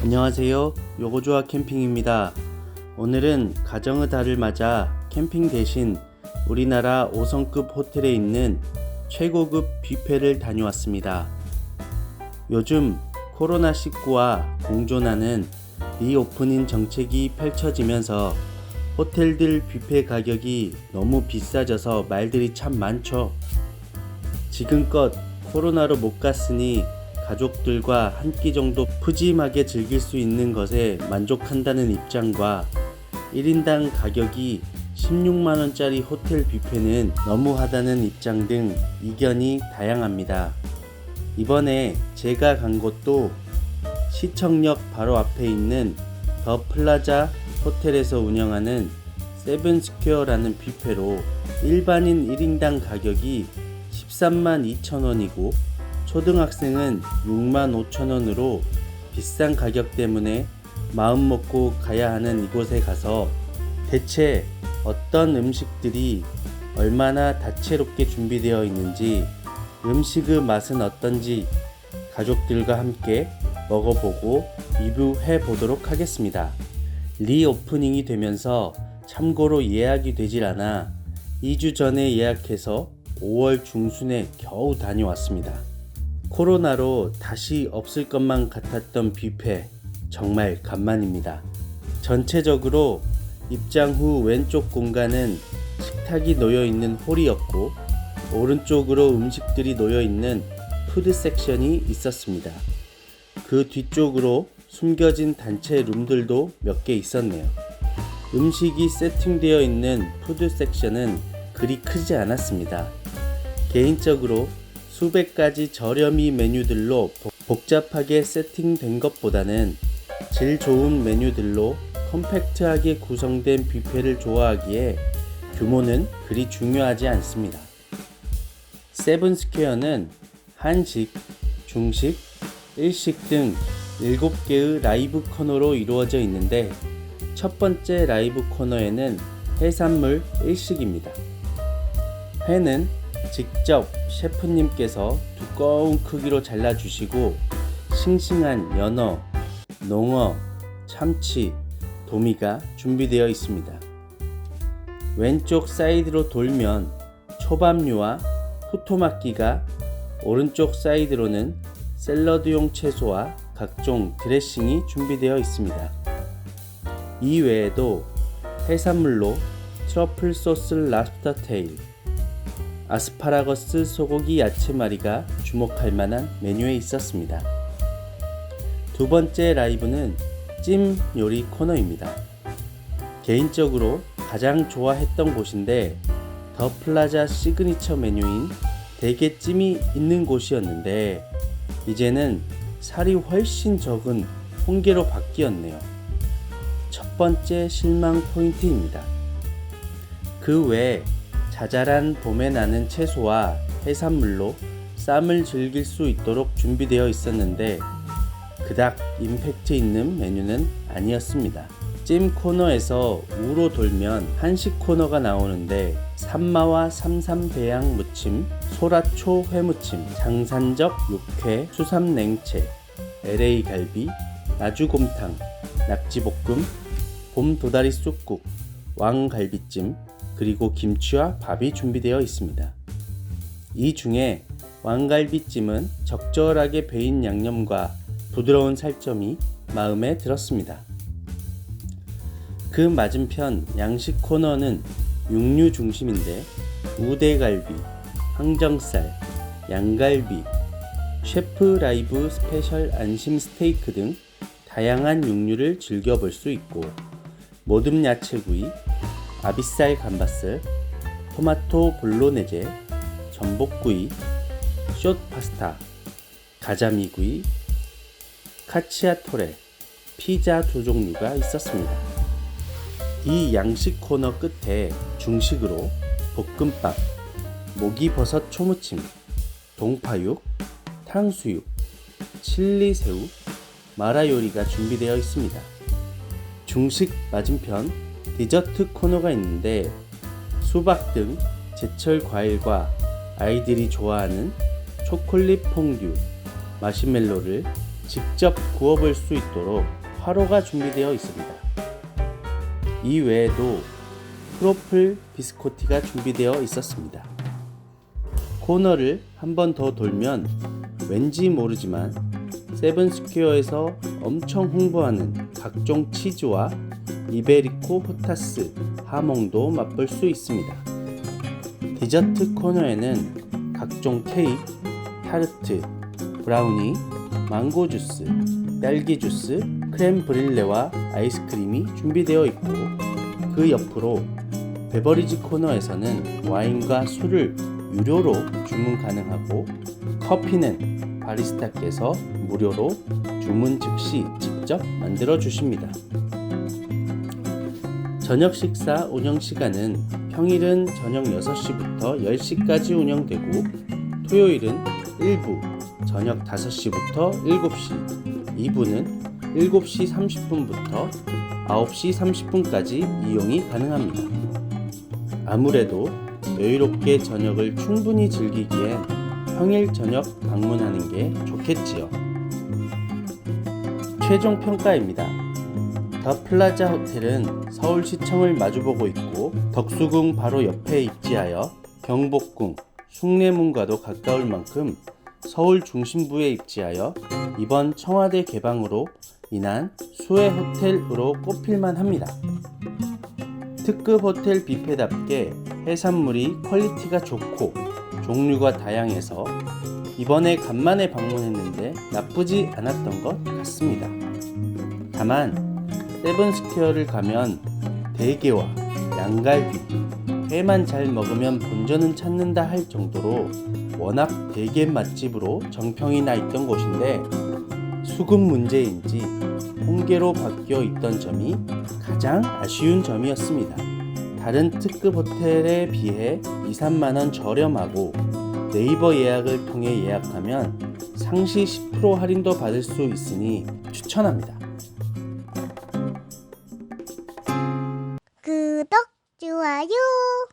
안녕하세요. 요거조아 캠핑입니다. 오늘은 가정의 달을 맞아 캠핑 대신 우리나라 5성급 호텔에 있는 최고급 뷔페를 다녀왔습니다. 요즘 코로나19와 공존하는 리오프닝 정책이 펼쳐지면서 호텔들 뷔페 가격이 너무 비싸져서 말들이 참 많죠. 지금껏 코로나로 못 갔으니 가족들과 한 끼 정도 푸짐하게 즐길 수 있는 것에 만족한다는 입장과 1인당 가격이 16만원짜리 호텔 뷔페는 너무하다는 입장 등 이견이 다양합니다. 이번에 제가 간 곳도 시청역 바로 앞에 있는 더 플라자 호텔에서 운영하는 세븐스퀘어라는 뷔페로 일반인 1인당 가격이 13만 2천원이고 초등학생은 6만 5천원으로 비싼 가격 때문에 마음 먹고 가야 하는 이곳에 가서 대체 어떤 음식들이 얼마나 다채롭게 준비되어 있는지 음식의 맛은 어떤지 가족들과 함께 먹어보고 리뷰해 보도록 하겠습니다. 리오프닝이 되면서 참고로 예약이 되질 않아 2주 전에 예약해서 5월 중순에 겨우 다녀왔습니다. 코로나로 다시 없을 것만 같았던 뷔페 정말 간만입니다. 전체적으로 입장 후 왼쪽 공간은 식탁이 놓여 있는 홀이었고 오른쪽으로 음식들이 놓여 있는 푸드 섹션이 있었습니다. 그 뒤쪽으로 숨겨진 단체 룸들도 몇 개 있었네요. 음식이 세팅되어 있는 푸드 섹션은 그리 크지 않았습니다. 개인적으로 수백 가지 저렴이 메뉴들로 복- 복잡하게 세팅된 것보다는 질 좋은 메뉴들로 컴팩트하게 구성된 뷔페를 좋아하기에 규모는 그리 중요하지 않습니다. 세븐스퀘어는 한식, 중식, 일식 등 7개의 라이브 코너로 이루어져 있는데 첫 번째 라이브 코너에는 해산물 일식입니다. 회는 직접 셰프님께서 두꺼운 크기로 잘라주시고 싱싱한 연어, 농어, 참치, 도미가 준비되어 있습니다. 왼쪽 사이드로 돌면 초밥류와 후토마키가 오른쪽 사이드로는 샐러드용 채소와 각종 드레싱이 준비되어 있습니다. 이 외에도 해산물로 트러플 소스 랍스터 테일, 아스파라거스 소고기 야채말이가 주목할 만한 메뉴에 있었습니다. 두 번째 라이브는 찜 요리 코너입니다. 개인적으로 가장 좋아했던 곳인데 더 플라자 시그니처 메뉴인 대게찜이 있는 곳이었는데 이제는 살이 훨씬 적은 홍게로 바뀌었네요. 첫 번째 실망 포인트입니다. 그 외에 자잘한 봄에 나는 채소와 해산물로 쌈을 즐길 수 있도록 준비되어 있었는데 그닥 임팩트 있는 메뉴는 아니었습니다. 찜 코너에서 우로 돌면 한식 코너가 나오는데 산마와 삼삼배양 무침, 소라초 회무침, 장산적 육회, 수삼냉채, LA 갈비, 나주곰탕, 낙지볶음, 봄 도다리 쑥국, 왕갈비찜, 그리고 김치와 밥이 준비되어 있습니다. 이 중에 왕갈비찜은 적절하게 배인 양념과 부드러운 살점이 마음에 들었습니다. 그 맞은편 양식 코너는 육류 중심인데 우대갈비, 항정살, 양갈비, 셰프 라이브 스페셜 안심 스테이크 등 다양한 육류를 즐겨볼 수 있고 모듬 야채구이, 아비살 감바스, 토마토 볼로네제, 전복구이, 숏 파스타, 가자미구이, 카치아토레, 피자 두 종류가 있었습니다. 이 양식 코너 끝에 중식으로 볶음밥, 모기버섯 초무침, 동파육, 탕수육, 칠리새우, 마라 요리가 준비되어 있습니다. 중식 맞은편 디저트 코너가 있는데 수박 등 제철 과일과 아이들이 좋아하는 초콜릿 퐁듀, 마시멜로를 직접 구워볼 수 있도록 화로가 준비되어 있습니다. 이 외에도 크로플 비스코티가 준비되어 있었습니다. 코너를 한 번 더 돌면 왠지 모르지만 세븐스퀘어에서 엄청 홍보하는 각종 치즈와 이베리코 호타스, 하몽도 맛볼 수 있습니다. 디저트 코너에는 각종 케이크, 타르트, 브라우니, 망고 주스, 딸기 주스, 크렘 브릴레와 아이스크림이 준비되어 있고 그 옆으로 베버리지 코너에서는 와인과 술을 유료로 주문 가능하고 커피는 바리스타께서 무료로 주문 즉시 직접 만들어 주십니다. 저녁 식사 운영 시간은 평일은 저녁 6시부터 10시까지 운영되고 토요일은 1부 저녁 5시부터 7시, 2부는 7시 30분부터 9시 30분까지 이용이 가능합니다. 아무래도 여유롭게 저녁을 충분히 즐기기엔 평일 저녁 방문하는 게 좋겠지요. 최종 평가입니다. 더 플라자 호텔은 서울시청을 마주보고 있고 덕수궁 바로 옆에 입지하여 경복궁, 숭례문과도 가까울 만큼 서울 중심부에 입지하여 이번 청와대 개방으로 인한 수혜 호텔으로 꼽힐만 합니다. 특급 호텔 뷔페답게 해산물이 퀄리티가 좋고 종류가 다양해서 이번에 간만에 방문했는데 나쁘지 않았던 것 같습니다. 다만 세븐스퀘어를 가면 대게와 양갈비, 회만 잘 먹으면 본전은 찾는다 할 정도로 워낙 대게 맛집으로 정평이 나 있던 곳인데 수급 문제인지 홍게로 바뀌어 있던 점이 가장 아쉬운 점이었습니다. 다른 특급 호텔에 비해 2, 3만 원 저렴하고 네이버 예약을 통해 예약하면 상시 10% 할인도 받을 수 있으니 추천합니다.